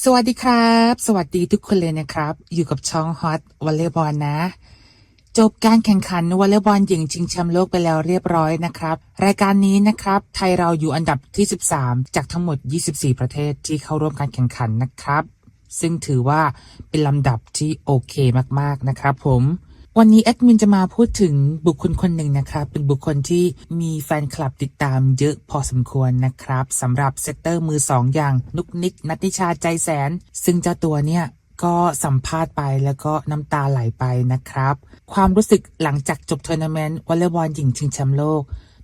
สวัสดีครับ สวัสดีทุกคนเลยนะครับ อยู่กับช่องฮอตวอลเลย์บอลนะ จบการแข่งขันวอลเลย์บอลหญิงชิงแชมป์โลกไปแล้วเรียบร้อยนะครับ รายการนี้นะครับ ไทยเราอยู่อันดับที่ 13 จากทั้งหมด 24 ประเทศที่เข้าร่วมการแข่งขันนะครับ ซึ่งถือว่าเป็นลำดับที่โอเคมากๆนะครับ ผม วันนี้แอดมินจะมาพูดถึงบุคคลคนหนึ่งนะครับ เป็นบุคคลที่มีแฟนคลับติดตามเยอะพอสมควรนะครับสำหรับเซตเตอร์มือสองอย่างนุกนิกนัทนิชาใจแสน ซึ่งเจ้าตัวเนี่ยก็สัมภาษณ์ไปแล้วก็น้ำตาไหลไปนะครับ ความรู้สึกหลังจากจบทัวร์นาเมนต์วอลเลย์บอลหญิงชิงแชมป์โลก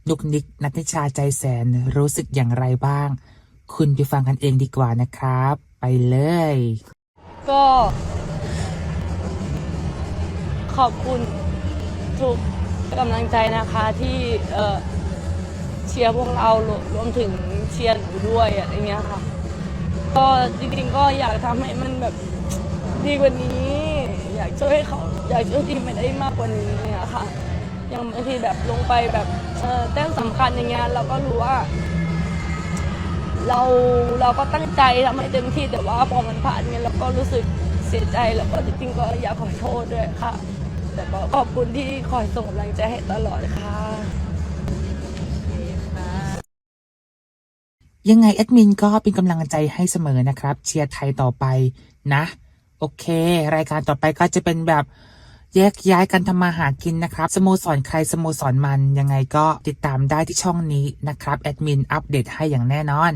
นุกนิกนัทนิชาใจแสนรู้สึกอย่างไรบ้าง คุณไปฟังกันเองดีกว่านะครับ ไปเลย ก็ ขอบคุณทุกกำลังใจนะคะที่เชียร์พวกเรารวมถึงเชียร์หนูด้วยอะไรเงี้ยค่ะก็จริงๆก็อยากทำให้มันแบบดีกว่านี้ อยากช่วยให้เขาอยากช่วยทีมไปได้มากกว่านี้อะค่ะอย่างบางทีแบบลงไปแบบเอ่อแต้มสำคัญอย่างเงี้ยเราก็รู้ว่า เราเราก็ตั้งใจทำให้เต็มที่แต่ว่าพอมันผ่านเงี้ยเราก็รู้สึกเสียใจแล้วก็จริงๆก็อยากขอโทษด้วยค่ะ แต่ก็ขอบคุณที่คอยส่งกำลังใจให้ตลอดค่ะ ยังไงแอดมินก็เป็นกำลังใจให้เสมอนะครับ เชียร์ไทยต่อไปนะ โอเค รายการต่อไปก็จะเป็นแบบแยกย้ายกันทำมาหากินนะครับ สโมสรใครสโมสรมันยังไงก็ติดตามได้ที่ช่องนี้นะครับ แอดมินอัปเดตให้อย่างแน่นอน